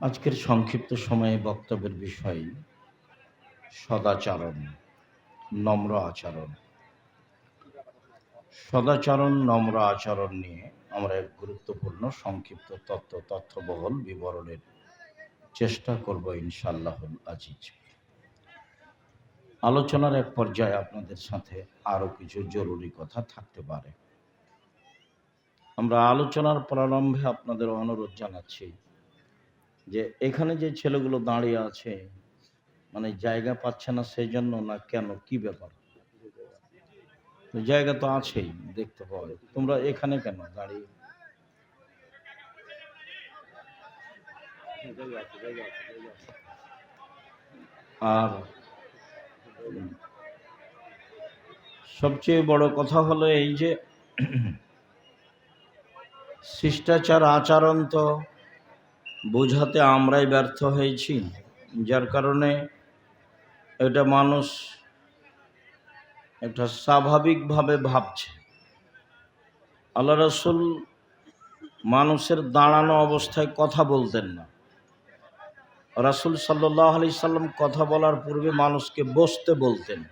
আজকের সংক্ষিপ্ত সময়ে বক্তব্যের বিষয় সদাচরণ, নম্র আচরণ। সদাচরণ, নম্র আচরণ নিয়ে আমরা এক গুরুত্বপূর্ণ সংক্ষিপ্ত তত্ত্ব, তথ্যবহল বিবরণের চেষ্টা করব ইনশাল্লাহ আজিজ। আলোচনার এক পর্যায়ে আপনাদের সাথে আরও কিছু জরুরি কথা থাকতে পারে। আমরা আলোচনার প্রারম্ভে আপনাদের অনুরোধ জানাচ্ছি যে এখানে যে ছেলেগুলো দাঁড়িয়ে আছে মানে জায়গা পাচ্ছে না সেই জন্য না কেন? কি ব্যাপার? জায়গা তো আছেই, দেখতে পাওয়া তোমরা এখানে কেন দাঁড়িয়ে? আর সবচেয়ে বড় কথা হলো এই যে, শিষ্টাচার আচরণ তো বোঝাতে আমরাই ব্যর্থ হয়েছি। যার কারণে এটা মানুষ একটা স্বাভাবিকভাবে ভাবছে। আল্লাহ রসুল মানুষের দাঁড়ানো অবস্থায় কথা বলতেন না। রাসুল সাল্লাহ আলি সাল্লাম কথা বলার পূর্বে মানুষকে বসতে বলতেন।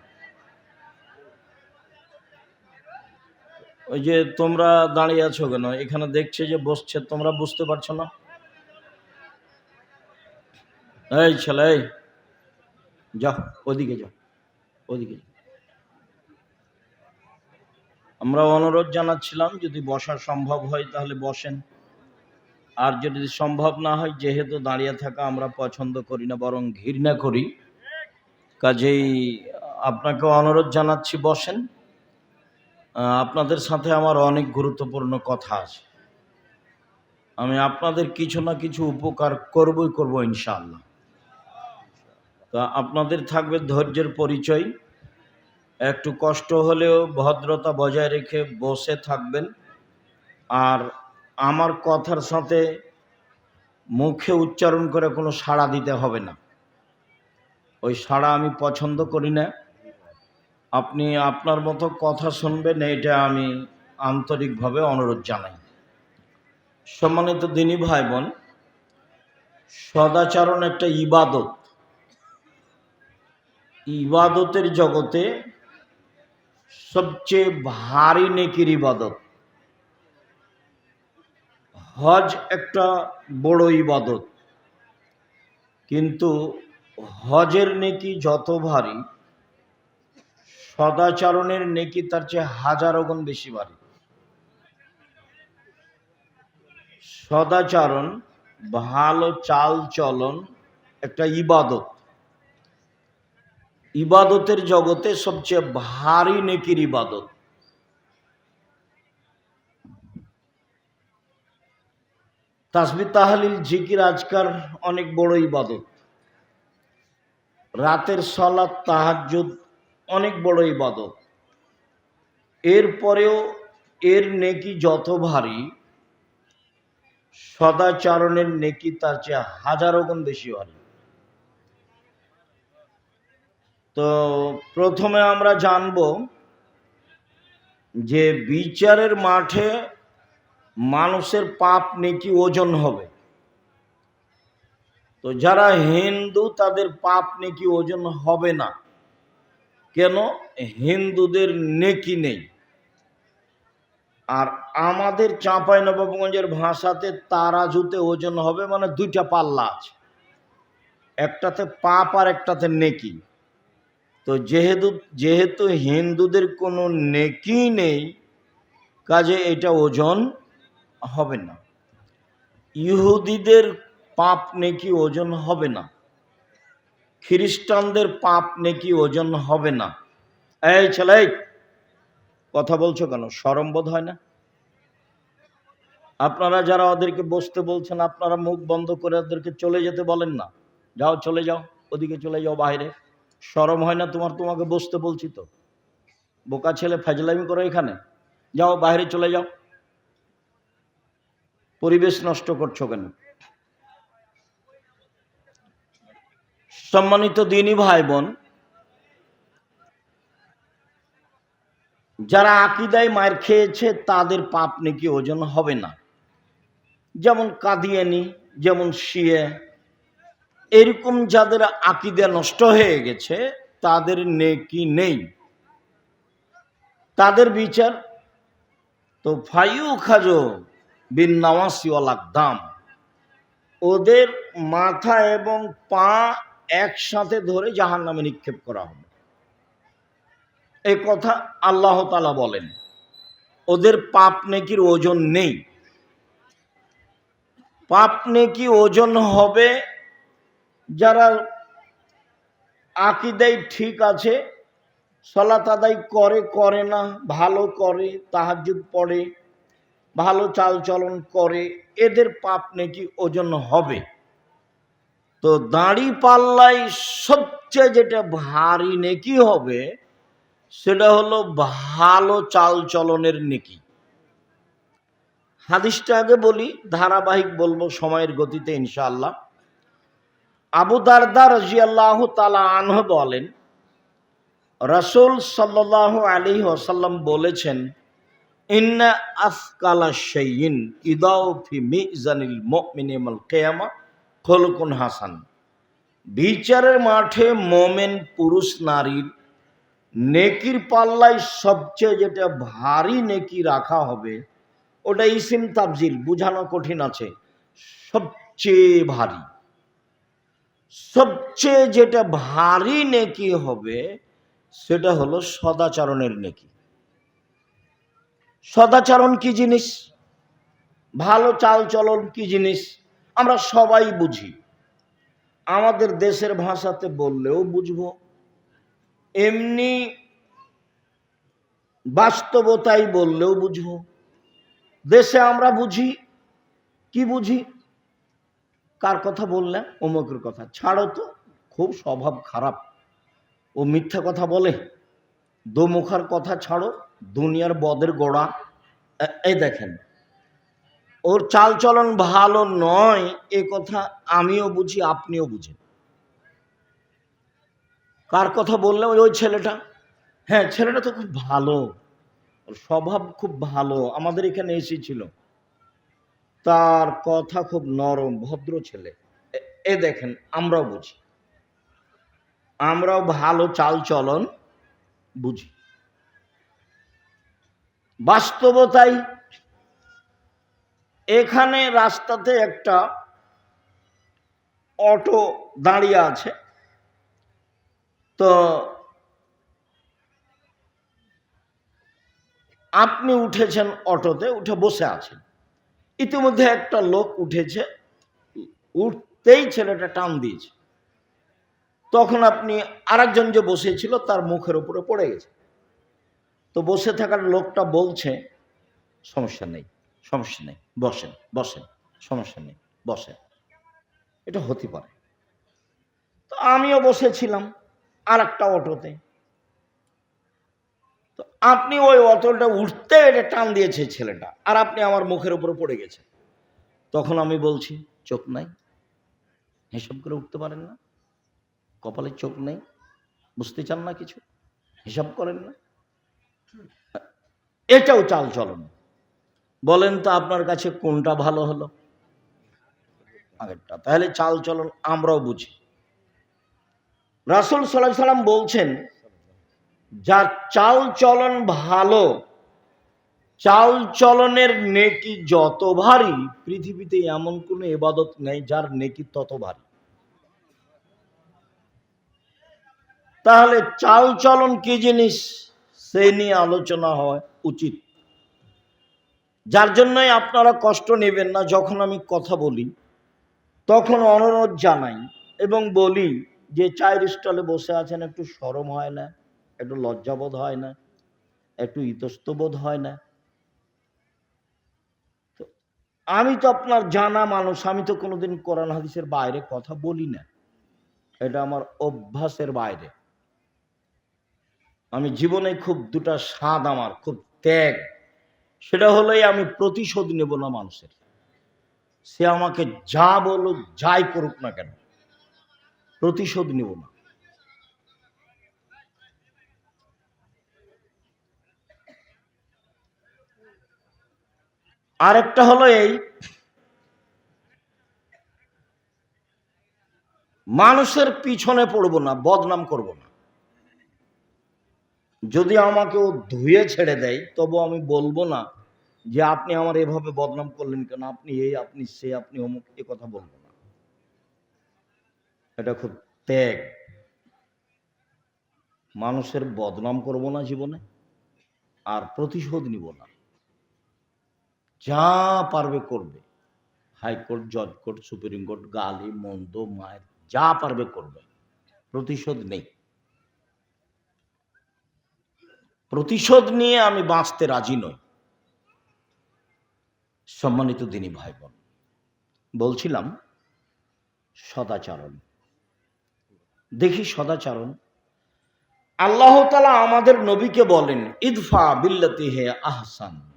ওই যে তোমরা দাঁড়িয়ে আছো কেন? এখানে দেখছে যে বসছে, তোমরা বুঝতে পারছ না? এই ছেলে যাও ওদিকে যাও ওদিকে আমরা অনুরোধ জানাচ্ছিলাম, যদি বসা সম্ভব হয় তাহলে বসেন। আর যদি সম্ভব না হয়, যেহেতু দাঁড়িয়ে থাকা আমরা পছন্দ করি না, বরং ঘৃণা করি, কাজেই আপনাকে অনুরোধ জানাচ্ছি, বসেন। আপনাদের সাথে আমার অনেক গুরুত্বপূর্ণ কথা আছে। আমি আপনাদের কিছু না কিছু উপকার করবই, করব ইনশাআল্লাহ। তা আপনাদের থাকবে ধৈর্যের পরিচয়। একটু কষ্ট হলেও ভদ্রতা বজায় রেখে বসে থাকবেন। আর আমার কথার সাথে মুখে উচ্চারণ করে কোনো সাড়া দিতে হবে না। ওই সাড়া আমি পছন্দ করি না। আপনি আপনার মতো কথা শুনবেন, এটা আমি আন্তরিকভাবে অনুরোধ জানাই। সম্মানিত দিনী ভাই বোন সদাচরণ একটা ইবাদত। ইবাদতের জগতে সবচেয়ে ভারী নেকির ইবাদত। হজ একটা বড় ইবাদত। কিন্তু হজের নেকি যত ভারী, সদাচরণের নেকি তার চেয়ে হাজারো গুণ বেশি ভারী। সদাচরণ, ভালো চাল চলন একটা ইবাদত। ইবাদতের জগতে সবচেয়ে ভারী নেকির ইবাদত। তাসবি তাহালিল জিকির আজকার অনেক বড় ইবাদত। রাতের সলাৎ তাহাজ্জুদ অনেক বড় ইবাদত। এরপরেও এর নেকি যত ভারী, সদাচারণের নেকি তার চেয়ে হাজারো গুণ বেশি ভারী। তো প্রথমে আমরা জানব যে বিচারের মাঠে মানুষের পাপ নেকি ওজন হবে। তো যারা হিন্দু, তাদের পাপ নেকি ওজন হবে না। কেন? হিন্দুদের নেকি নেই। আর আমাদের চাঁপাই নবাবগঞ্জের ভাষাতে তারাজুতে ওজন হবে মানে দুইটা পাল্লা আছে। একটাতে পাপ আর একটাতে নেকি। তো যেহেতু যেহেতু হিন্দুদের কোনো নেকি নেই, কাজে এটা ওজন হবে না। ইহুদিদের পাপ নেকি ওজন হবে না। খ্রিস্টানদের পাপ নেকি ওজন হবে না। এই ছেলে, কথা বলছো কেন? সরম বোধ হয় না? আপনারা যারা ওদেরকে বসতে বলছেন, আপনারা মুখ বন্ধ করে ওদেরকে চলে যেতে বলেন না। যাও, চলে যাও, ওদিকে চলে যাও, বাইরে। সরম হয় না তোমার, তোমাকে বসতে বলছি তো। বোকা ছেলে ফাজলামি করো এখানে। যাও, বাইরে চলে যাও। পরিবেশ নষ্ট করছ কেন? সম্মানিত দিনী ভাই বোন, যারা আকিদায় মায়ের খেয়েছে, তাদের পাপ নাকি ওজন হবে না। যেমন কাদিয়ানি, যেমন শিয়ে এরকম যাদের আকিদা নষ্ট হয়ে গেছে, তাদের নেকি নেই। তাদের বিচার তো ফাইউ খাজো বিন নওয়াসি দাম ওদের মাথা এবং পা একসাথে ধরে জাহান নামে নিক্ষেপ করা হবে। এই কথা আল্লাহ তালা বলেন। ওদের পাপ নেকির ওজন নেই। পাপ নেকি ওজন হবে যারা আকিদাই ঠিক আছে, সলাত আদায় করে করে না, ভালো করে তাহাজুদ পড়ে, ভালো চাল চলন করে, এদের পাপ নাকি ওজন হবে। তো দাড়ি পাল্লাই সবচেয়ে যেটা ভারী নেকি হবে, সেটা হলো ভালো চাল চলনের নেকি। হাদিসটা আগে বলি, ধারাবাহিক বলব, সময়ের গতিতে ইনশাআল্লাহ। আবু দারদা রাজিয়াল্লাহ তালা আনহ বলেন, রসুল সাল্লাহ আলী ওসাল্লাম বলেছেন, ইন্না আসকালা শাইইন ইদাও ফি মিজানিল মুমিনিল কিয়ামা খলকুন হাসান। বিচারের মাঠে মোমেন, পুরুষ নারীর নেকির পাল্লায় সবচেয়ে যেটা ভারী নেকি রাখা হবে, ওটা ইসিম তাবজিল বুঝানো কঠিন আছে, সবচেয়ে ভারী। সবচেয়ে যেটা ভারী নেকি হবে, সেটা হলো সদাচরণের নেকি। সদাচরণ কি জিনিস? ভালো চাল চলন কি জিনিস? আমরা সবাই বুঝি। আমাদের দেশের ভাষাতে বললেও বুঝব। এমনি বাস্তবতাই বললেও বুঝব। দেশে আমরা বুঝি। কি বুঝি? কার কথা বললেন অমুকের কথা। ছাড়ো তো, খুব স্বভাব খারাপ। ও মিথ্যা কথা বলে। দোমুখার কথা ছাড়ো, দুনিয়ার বদের গোড়া। এই দেখেন, ওর চালচলন ভালো নয়, এ কথা আমিও বুঝি, আপনিও বুঝেন। কার কথা বললে ওই ওই ছেলেটা? হ্যাঁ ছেলেটা তো খুব ভালো। ওর স্বভাব খুব ভালো। আমাদের এখানে এসেছিল। তার কথা খুব নরম, ভদ্র ছেলে। এ- দেখেন, আমরাও বুঝি। আমরাও ভালো চাল চলন বুঝি। বাস্তবতাই এখানে রাস্তাতে একটা অটো দাঁড়িয়ে আছে। তো আপনি উঠেছেন অটোতে, উঠে বসে আছেন। ইতিমধ্যে একটা লোক উঠেছে, উঠতেই ছেলেটা টান দিয়েছে। তখন আপনি আরেকজন যে বসেছিল, তার মুখের উপরে পড়ে গেছে। তো বসে থাকার লোকটা বলছে, সমস্যা নেই সমস্যা নেই, বসেন বসেন, সমস্যা নেই, বসেন। এটা হতে পারে। তো আমিও বসেছিলাম আর একটা অটোতে। তো আপনি ওই অটোটা উঠতে এটা টান দিয়েছে ছেলেটা, আর আপনি আমার মুখের উপরে পড়ে গেছেন। তখন আমি বলছি, চোখ নাই? হিসাব করে উঠতে পারেন না। কপালে চোখ নেই। বুঝতে চান না কিছু? হিসাব করেন না? এটাও চাল চলন। বলেন তো আপনার কাছে কোনটা ভালো হলো? আগেরটা। তাহলে চাল চলন আমরাও বুঝি। রাসুল সাল্লাম বলছেন যার চাল চলন ভালো চাল চলনের নেকি যত ভারী, পৃথিবীতে এমন কোনো এবাদত নেই যার নেকি তত ভারী। তাহলে চাল চলন কি জিনিস? সে নিয়ে আলোচনা হয় উচিত। যার জন্যই আপনারা কষ্ট নেবেন না যখন আমি কথা বলি, তখন অনুরোধ জানাই এবং বলি যে চায়ের স্টলে বসে আছেন একটু সরম হয় না। একটু লজ্জাবোধ হয় না, একটু ইতস্তবোধ হয় না। তো আমি তো আপনার জানা মানুষ, আমি তো কোনোদিন কোরআন হাদিসের বাইরে কথা বলি না। এটা আমার অভ্যাসের বাইরে। আমি জীবনে খুব দুটা স্বাদ আমার, খুব ত্যাগ। সেটা হলেই আমি প্রতিশোধ নেব না মানুষের। সে আমাকে যা বলুক, যাই করুক না কেন, প্রতিশোধ নেব না। আরেকটা হলো এই মানুষের পিছনে পড়ব না, বদনাম করব না। যদি আমাকে ও ধুয়ে ছেড়ে দেয়, তবু আমি বলব না যে আপনি আমার এভাবে বদনাম করলেন কেন? আপনি এই, আপনি সে, আপনি অমুক, এ কথা বলব না। এটা খুব ত্যাগ। মানুষের বদনাম করব না জীবনে, আর প্রতিশোধ নিব না। যা পারবে করবে। হাইকোর্ট জজ কোর্ট সুপ্রিম কোর্ট, গালি, মন্দ, মায়ের যা পারবে করবে। প্রতিশোধ নেই। প্রতিশোধ নিয়ে আমি বাঁচতে রাজি নই। সম্মানিত দিনী ভাই বোন বলছিলাম সদাচরণ। দেখি সদাচরণ। আল্লাহ আমাদের নবীকে বলেন, ইদফা বিল্লাতি হে আহসান।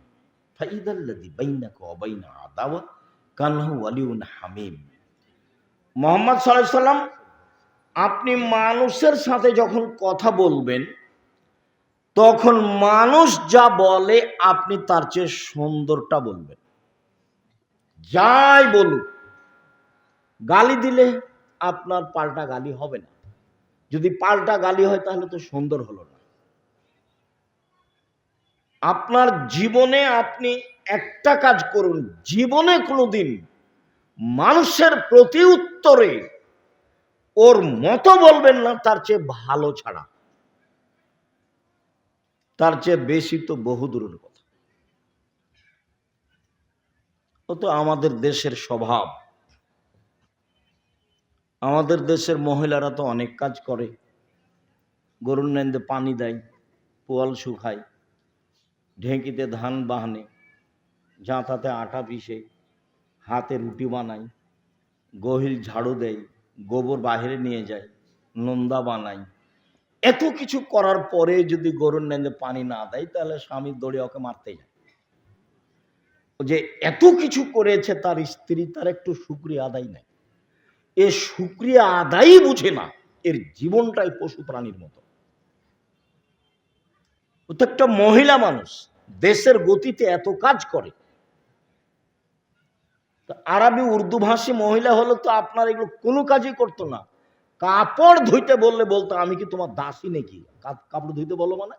হামিম মোহাম্মদ সাল্লাম আপনি মানুষের সাথে যখন কথা বলবেন, তখন মানুষ যা বলে আপনি তার চেয়ে সুন্দরটা বলবেন। যাই বলুক, গালি দিলে আপনার পাল্টা গালি হবে না। যদি পাল্টা গালি হয় তাহলে তো সুন্দর হলো না। আপনার জীবনে আপনি একটা কাজ করুন। জীবনে কোনোদিন মানুষের প্রতি উত্তরে ওর মতো বলবেন না, তার চেয়ে ভালো ছাড়া। তার চেয়ে বেশি তো বহুদূরের কথা। ও তো আমাদের দেশের স্বভাব। আমাদের দেশের মহিলারা তো অনেক কাজ করে। গরুর নেন্দে পানি দেয়, পোয়াল শুকায়। ঢেঁকিতে ধান বাহানে, জাঁতাতে আটা পিষে, হাতে রুটি বানাই গহিল ঝাড়ু দেয়, গোবর বাহিরে নিয়ে যায়, নন্দা বানাই এত কিছু করার পরে যদি গরুর নেন্দে পানি না দেয়, তাহলে স্বামী দৌড়ে ওকে মারতে যায়। যে এত কিছু করেছে, তার স্ত্রী তার একটু শুক্রিয়া আদায় নেই এ শুক্রিয়া আদায়ই বুঝে না, এর জীবনটাই পশু প্রাণীর মতো। একটা মহিলা মানুষ দেশের গতিতে এত কাজ করে। আরবি, উর্দু ভাষী মহিলা হলে তো আপনার এগুলো কোনো কাজই করতো না। কাপড় ধুইতে বললে বলতো, আমি কি তোমার দাসী নাকি? কাপড় ধুইতে বলো মানে।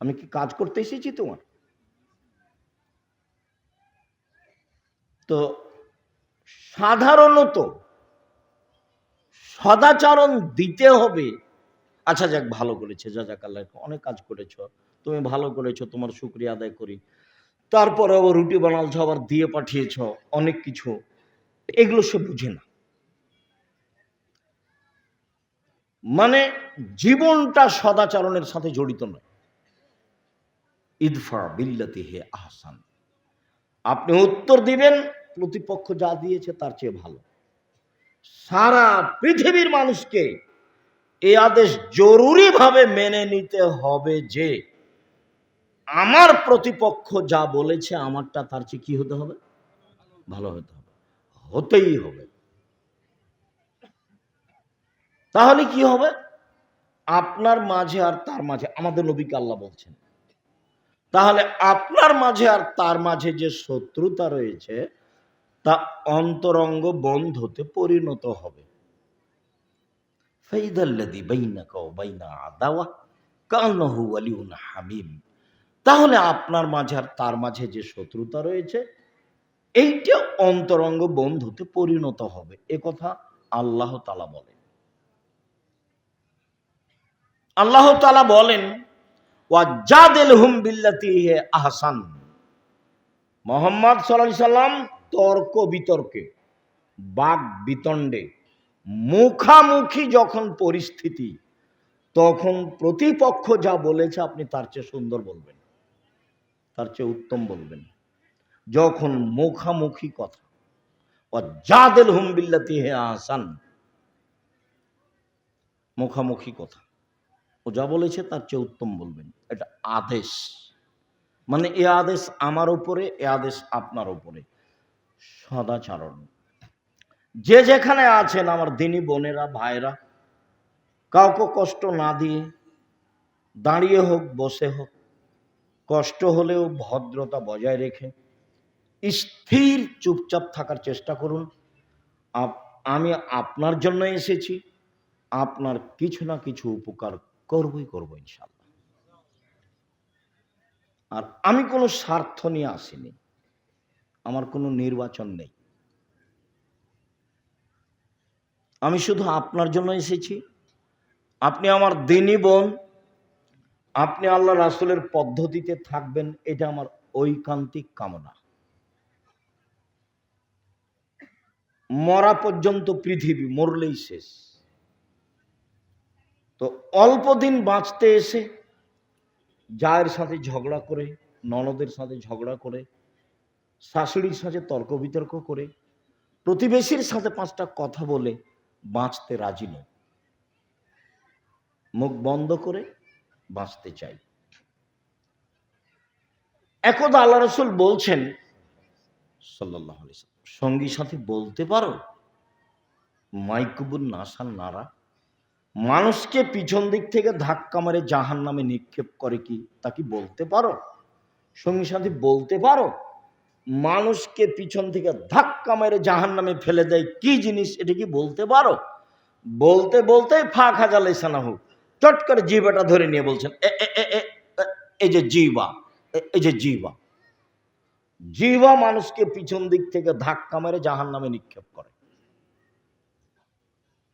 আমি কি কাজ করতে এসেছি তোমার? তো সাধারণত সদাচরণ দিতে হবে আচ্ছা যাক, ভালো করেছে। যা যাক আল্লাহ অনেক কাজ করেছ। তুমি ভালো করেছ, তোমার শুক্রিয়া আদায় করি। তারপরে আবার রুটি বানালছো আবার দিয়ে পাঠিয়েছ, অনেক কিছু। এগুলো সে বুঝে না। মানে জীবনটা সদাচরণের সাথে জড়িত নয়। ইদফা বিল্লাতি হে আহসান। আপনি উত্তর দিবেন, প্রতিপক্ষ যা দিয়েছে তার চেয়ে ভালো। সারা পৃথিবীর মানুষকে এই আদেশ জরুরিভাবে মেনে নিতে হবে যে, আমার প্রতিপক্ষ যা বলেছে, আমারটা তার চেয়ে কি হতে হবে? ভালো হতে হবে। হতেই হবে। তাহলে কি হবে? আপনার মাঝে আর তার মাঝে, আমাদের নবীকে আল্লাহ বলছেন। তাহলে আপনার মাঝে আর তার মাঝে যে শত্রুতা রয়েছে, তা অন্তরঙ্গ বন্ধতে পরিণত হবে। ফাইদাল্লাযী বাইনাকা ওয়া বাইনা আদাওয়া কান্নাহু ওয়ালিউন হামিম। তাহলে আপনার মাঝে আর তার মাঝে যে শত্রুতা রয়েছে, এইটা অন্তরঙ্গ বন্ধুতে পরিণত হবে। এ কথা আল্লাহ তালা বলেন। আল্লাহ তালা বলেন ওয়াজাদিল হুম বিল্লাতি হে আহসান। মোহাম্মদ সাল্লাম তর্ক বিতর্কে, বাক বিতণ্ডে মুখামুখি যখন পরিস্থিতি, তখন প্রতিপক্ষ যা বলেছে আপনি তার চেয়ে সুন্দর বলবেন, তার চেয়ে উত্তম বলবেন। যখন মুখামুখি কথা হুম বিল্লাতি হে আহসান, মুখামুখি কথা, ও যা বলেছে তার চেয়ে উত্তম বলবেন। এটা আদেশ। মানে এ আদেশ আমার উপরে, এ আদেশ আপনার উপরে। সদাচরণ। যে যেখানে আছেন আমার দিনী বোনেরা, ভাইরা, কাউকে কষ্ট না দিয়ে দাঁড়িয়ে হোক, বসে হোক, কষ্ট হলেও ভদ্রতা বজায় রেখে স্থির চুপচাপ থাকার চেষ্টা করুন। আমি আপনার জন্য এসেছি, আপনার কিছু না কিছু উপকার করবই করব ইনশাল্লাহ আর আমি কোনো স্বার্থ নিয়ে আসিনি। আমার কোনো নির্বাচন নেই। আমি শুধু আপনার জন্য এসেছি। আপনি আমার দিনী বোন। আপনি আল্লাহ রাসুলের পদ্ধতিতে থাকবেন, এটা আমার ঐকান্তিক কামনা। মরা পর্যন্ত পৃথিবী মরলেই শেষ। তো অল্প দিন বাঁচতে এসে জায়ের সাথে ঝগড়া করে, ননদের সাথে ঝগড়া করে, শাশুড়ির সাথে তর্ক বিতর্ক করে, প্রতিবেশীর সাথে পাঁচটা কথা বলে বাঁচতে রাজি নয় মুখ বন্ধ করে বাঁচতে চাই। একদা আল্লাহ রসুল বলছেন সাল্লাহ সঙ্গী সাথে বলতে পারো? মাইকুবুল নাসান নারা, মানুষকে পিছন দিক থেকে ধাক্কা মারে জাহান নামে নিক্ষেপ করে কি তা কি বলতে পারো? সঙ্গী সাথী বলতে পারো? মানুষকে পিছন থেকে ধাক্কা মেরে জাহান নামে ফেলে দেয়। কি জিনিস? এটা কি বলতে পারো? বলতে বলতে ফা খাজা লেসানা হোক চট করে জিবাটা ধরে নিয়ে বলছেন এই যে জিবা এই যে জিবা জিবা মানুষকে পিছন দিক থেকে ধাক্কা মেরে জাহান নামে নিক্ষেপ করে।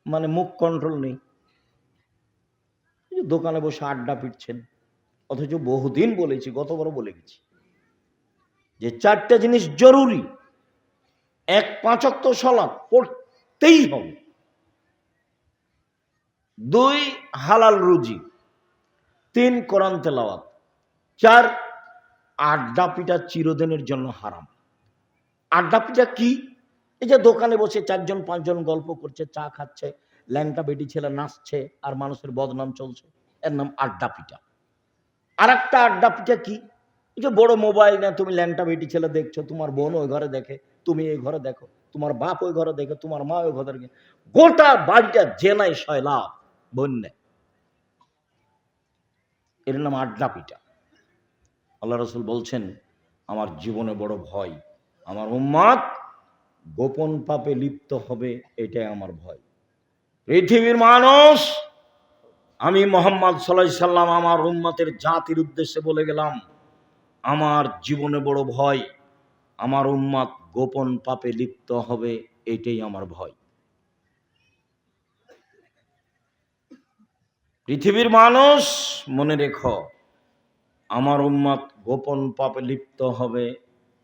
মানে মুখ কন্ট্রোল নেই। দোকানে বসে আড্ডা পিটছেন, অথচ বহুদিন বলেছি, গতবারও বলে গেছি। যে চারটে জিনিস জরুরি, এক পাঁচক্ত সলাপ পড়তেই হবে। দুই, হালাল রুজি। তিন, কোরআন তেলাওয়াত। চার, আড্ডা পিঠা চিরদিনের জন্য হারাম। আড্ডা পিঠা কি? এই যে দোকানে বসে চারজন, পাঁচজন গল্প করছে, চা খাচ্ছে, ল্যাংটা বেটি ছেলে নাচছে, আর মানুষের বদনাম চলছে। এর নাম আড্ডা পিঠা। আর একটা আড্ডা পিঠা কি? যে বড় মোবাইল না, তুমি ল্যাংটা বেটি ছেলে দেখছ, তোমার বোন ওই ঘরে দেখে, তুমি এই ঘরে দেখো, তোমার বাপ ওই ঘরে দেখে, তোমার মা ওই ঘরে দেখে। গোটা বাড়িটা জেনাই শয়লাভ বন্যা। এর নাম আড্ডা পিঠা আল্লাহ রসুল বলছেন, আমার জীবনে বড় ভয়, আমার উম্মাদ গোপন পাপে লিপ্ত হবে, এটাই আমার ভয়। পৃথিবীর মানুষ, আমি মোহাম্মদ সাল্লাম, আমার উম্মতের জাতির উদ্দেশ্যে বলে গেলাম আমার জীবনে বড় ভয়। আমার উম্মাদ গোপন পাপে লিপ্ত হবে, এটাই আমার ভয়। পৃথিবীর মানুষ, মনে রেখো, আমার উম্মাদ গোপন পাপে লিপ্ত হবে,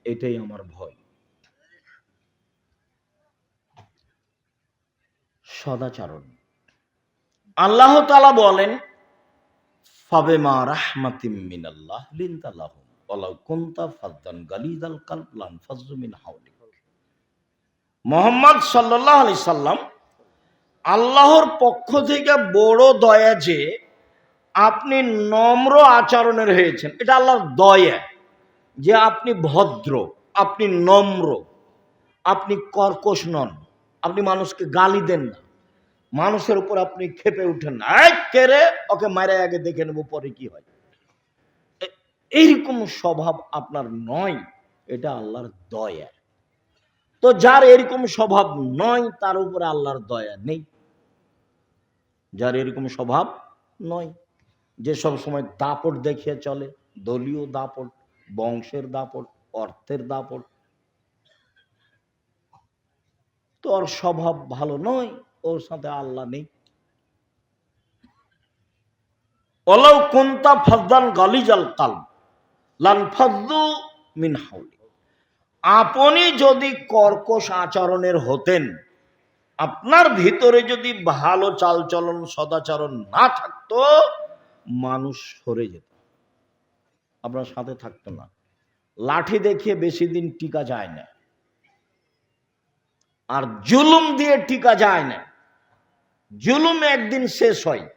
এটাই আমার ভয়। সদাচরণ। আল্লাহ তালা বলেন, ফাবে মা রাহমাতিম মিনাল্লাহ লিনতালাহুম। মোহাম্মদ সাল্লাল্লাহু আলাইহি সাল্লাম আল্লাহর পক্ষ থেকে বড় দয়া যে আপনি নম্র আচরণের হয়েছেন, এটা আল্লাহর দয়া যে আপনি ভদ্র, আপনি নম্র, আপনি কর্কশ নন, আপনি মানুষকে গালি দেন না, মানুষের উপর আপনি খেপে উঠেন না। এই কেরে ওকে মারে আগে দেখে নেব, পরে কি হয়? এইরকম স্বভাব আপনার নয়, এটা আল্লাহর দয়া। তো যার এরকম স্বভাব নয়, তার উপরে আল্লাহর দয়া নেই। যার এরকম স্বভাব নয়, যে সব সময় দাপট দেখিয়ে চলে, দলীয় দাপট, বংশের দাপট, অর্থের দাপট। তো ওর স্বভাব ভালো নয়, ওর সাথে আল্লাহ নেই। ওলাও কুন্তা ফাদ্দান গালিজাল কাল লান ফাদ্দু মিন হাউলি। আপনি যদি কর্কশ আচরণের হতেন, আপনার ভিতরে যদি ভালো চালচলন, সদাচরণ না থাকতো, মানুষ সরে যেত। আপনার সাথে থাকতো না। লাঠি দেখিয়ে বেশি দিন টিকা যায় না। আর জুলুম দিয়ে টিকা যায় না। জুলুম একদিন শেষ হয়।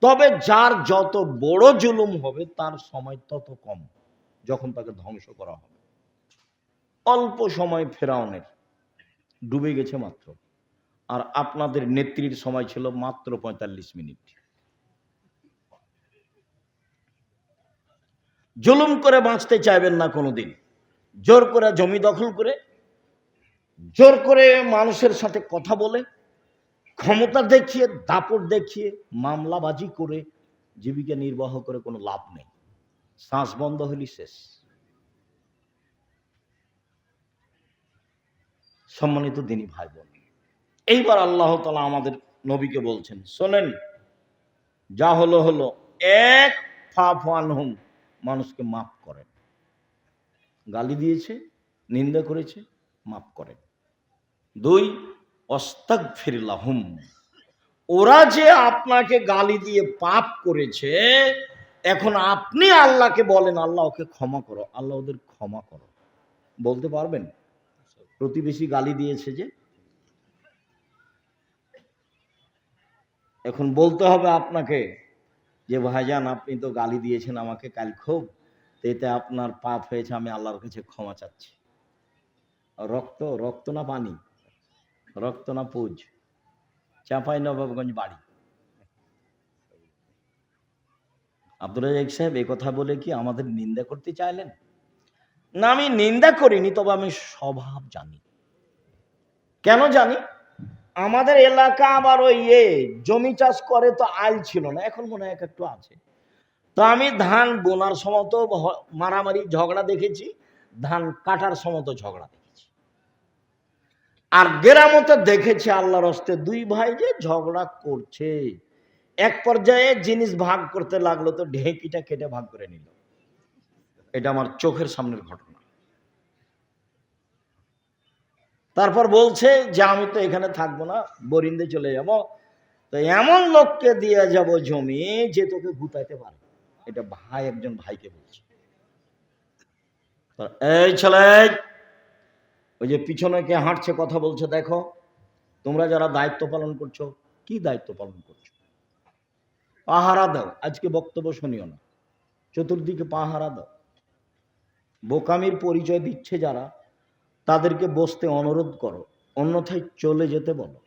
তবে যার যত বড় জুলুম হবে, তার সময় তত কম। যখন তাকে ধ্বংস করা হবে। অল্প সময় ফেরাউনের ডুবে গেছে মাত্র। আর আপনাদের নেত্রীর সময় ছিল মাত্র পঁয়তাল্লিশ মিনিট। জুলুম করে বাঁচতে চাইবেন না কোনোদিন। জোর করে জমি দখল করে, জোর করে মানুষের সাথে কথা বলে, ক্ষমতা দেখিয়ে, দাপট দেখিয়ে, মামলাবাজি করে জীবিকা নির্বাহ করে কোনো লাভ নেই। শ্বাস বন্ধ হলি শেষ। সম্মানিত দিনী ভাই বোন এইবার আল্লাহ তালা আমাদের নবীকে বলছেন, শোনেন, যা হলো হলো, এক ফাফান হুম মানুষকে মাফ করেন। গালি দিয়েছে, নিন্দা করেছে, মাফ করেন। দুই অস্তাক ফিরলাহুম ওরা যে আপনাকে গালি দিয়ে পাপ করেছে এখন আপনি আল্লাহকে বলেন, আল্লাহ ওকে ক্ষমা করো, আল্লাহ ওদের ক্ষমা করো। বলতে পারবেন? প্রতিবেশী গালি দিয়েছে যে। এখন বলতে হবে আপনাকে যে, ভাইজান, আপনি তো গালি দিয়েছেন আমাকে কাল খুব এতে আপনার পাপ হয়েছে, আমি আল্লাহর কাছে ক্ষমা চাচ্ছি। রক্ত রক্ত না পানি? রক্ত না পুজ? চাঁপাই নবাবগঞ্জ বাড়ি। আব্দুল রাজাক সাহেব, এ কথা বলে কি আমাদের নিন্দা করতে চাইলেন? না, আমি নিন্দা করিনি, তবে আমি স্বভাব জানি। কেন জানি? আমাদের এলাকা আবার ওই ইয়ে জমি চাষ করে তো আইল ছিল না, এখন মনে হয় এক একটু আছে। তো আমি ধান বোনার সময় তো হ- মারামারি, ঝগড়া দেখেছি, ধান কাটার সময় তো ঝগড়া দেখেছি। আর গ্রামতে দেখেছি আল্লাহর হস্তে দুই ভাই যে ঝগড়া করছে। এক পর্যায়ে জিনিস ভাগ করতে লাগল, তো ঢেঁকিটা কেটে ভাগ করে নিল। এটা আমার চোখের সামনের ঘটনা। তারপর বলছে যে, আমি তো এখানে থাকব না, বরিন্দে চলে যাব। তো এমন লোককে দিয়ে যাব জমি যে তোকে গুতাইতে পারে। এটা ভাই, একজন ভাইকে বলছে। এই ছেলে, ওই যে পিছনে কে হাঁটছে, কথা বলছে, দেখো, তোমরা যারা দায়িত্ব পালন করছ, কি দায়িত্ব পালন করছ? পাহারা দাও, আজকে বক্তব্য শুনিও না। চতুর্দিকে পাহারা দাও। বোকামির পরিচয় দিচ্ছে যারা, তাদেরকে বসতে অনুরোধ করো, অন্যথায় চলে যেতে বলো।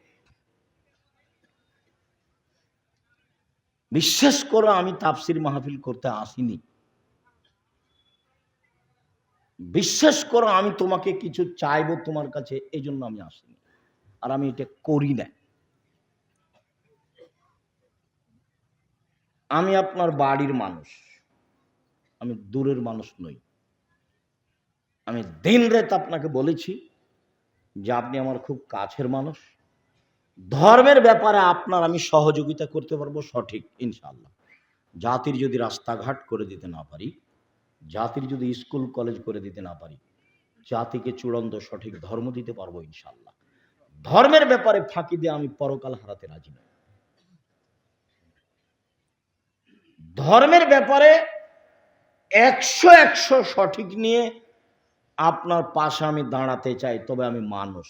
বিশ্বাস করো, আমি তাফসির মাহফিল করতে আসিনি। বিশ্বাস করো, আমি তোমাকে কিছু চাইব তোমার কাছে এই জন্য আমি আসিনি। আর আমি এটা করি না আমি আপনার বাড়ির মানুষ। আমি দূরের মানুষ নই। আমি দিন রাত আপনাকে বলেছি যে আপনি আমার খুব কাছের মানুষ। ধর্মের ব্যাপারে আপনার আমি সহযোগিতা করতে পারব সঠিক ইনশাল্লাহ জাতির যদি রাস্তাঘাট করে দিতে না পারি, জাতির যদি স্কুল, কলেজ করে দিতে না পারি, জাতিকে চূড়ান্ত সঠিক ধর্ম দিতে পারব ইনশাল্লাহ ধর্মের ব্যাপারে ফাঁকি দিয়ে আমি পরকাল হারাতে রাজি নই। ধর্মের ব্যাপারে একশো একশো সঠিক নিয়ে আপনার পাশে আমি দাঁড়াতে চাই, তবে আমি মানুষ।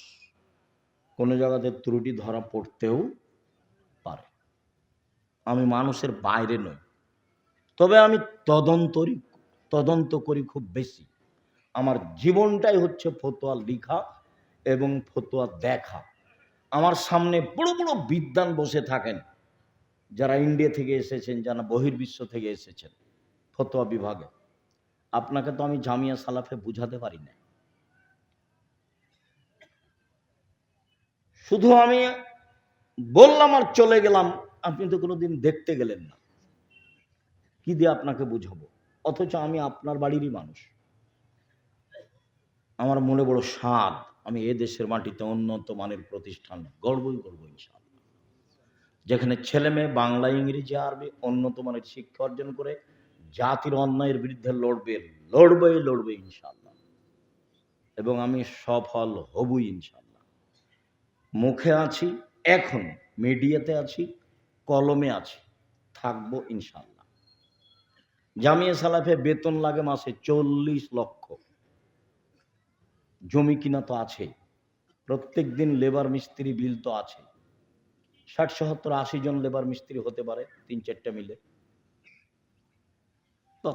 কোনো জায়গাতে ত্রুটি ধরা পড়তেও পারে। আমি মানুষের বাইরে নই। তবে আমি তদন্তরি তদন্ত করি খুব বেশি। আমার জীবনটাই হচ্ছে ফতোয়া লিখা এবং ফতোয়া দেখা। আমার সামনে বড় বড় বিদ্যান বসে থাকেন। যারা ইন্ডিয়া থেকে এসেছেন, যারা বহির্বিশ্ব থেকে এসেছেন, ফতোয়া বিভাগে, আপনাকে তো আমি জামিয়া সালাফে বুঝাতে পারি না শুধু আমি বললাম আর চলে গেলাম, আপনি তো কোনোদিন দেখতে গেলেন না। কি দিয়ে আপনাকে বুঝাবো? অথচ আমি আপনার বাড়িরই মানুষ। আমার মনে বড় স্বাদ আমি এ দেশের মাটিতে উন্নত মানের প্রতিষ্ঠান গর্বই করব ইনশাআল্লাহ। যেখানে ছেলে মেয়ে বাংলা, ইংরেজি, আরবি উন্নত মানের শিক্ষা অর্জন করে জাতির অন্যায়ের বিরুদ্ধে লড়বে লড়বে লড়বে ইনশাল্লাহ এবং আমি সফল হবই ইনশাল্লাহ মুখে আছি, এখন মিডিয়াতে আছি, কলমে আছি, থাকব ইনশাল্লাহ জামিয়া সালাফে বেতন লাগে মাসে চল্লিশ লক্ষ। জমি কিনা তো আছে প্রত্যেক দিন লেবার মিস্ত্রি বিল তো আছে। ষাট, সত্তর, আশি জন লেবার মিস্ত্রি হতে পারে, তিন, চারটা মিলে।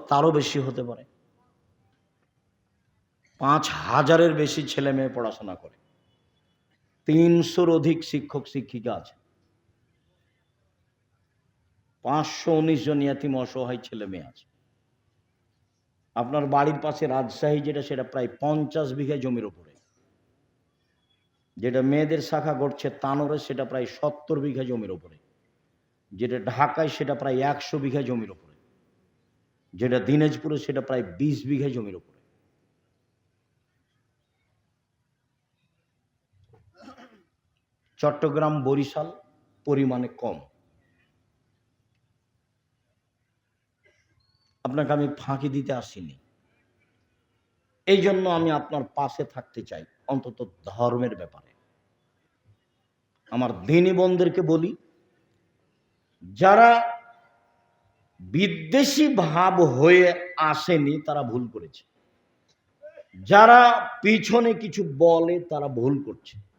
তারও বেশি হতে পারে। পাঁচ হাজারের বেশি ছেলে মেয়ে পড়াশোনা করে। তিনশোর অধিক শিক্ষক, শিক্ষিকা আছে। পাঁচশো উনিশ জন ইয়াতিম অসহায় ছেলে মেয়ে আছে। আপনার বাড়ির পাশে রাজশাহী যেটা, সেটা প্রায় পঞ্চাশ বিঘা জমির উপরে। যেটা মেয়েদের শাখা ঘটছে তানোরে, সেটা প্রায় সত্তর বিঘা জমির ওপরে যেটা ঢাকায়, সেটা প্রায় একশো বিঘা জমির ওপরে যেটা দিনাজপুরে, সেটা প্রায় বিশ বিঘা জমির ওপরে চট্টগ্রাম, বরিশাল পরিমাণে কম। আপনাকে আমি ফাঁকি দিতে আসিনি। এই জন্য আমি আপনার পাশে থাকতে চাই। অন্তত ধর্মের ব্যাপারে। আমার দিনী বন্ধুদেরকে বলি, যারা বিদ্বেষী ভাব হয়ে আসেনি, তারা ভুল করেছে। যারা পিছনে কিছু বলে, তারা ভুল করছে।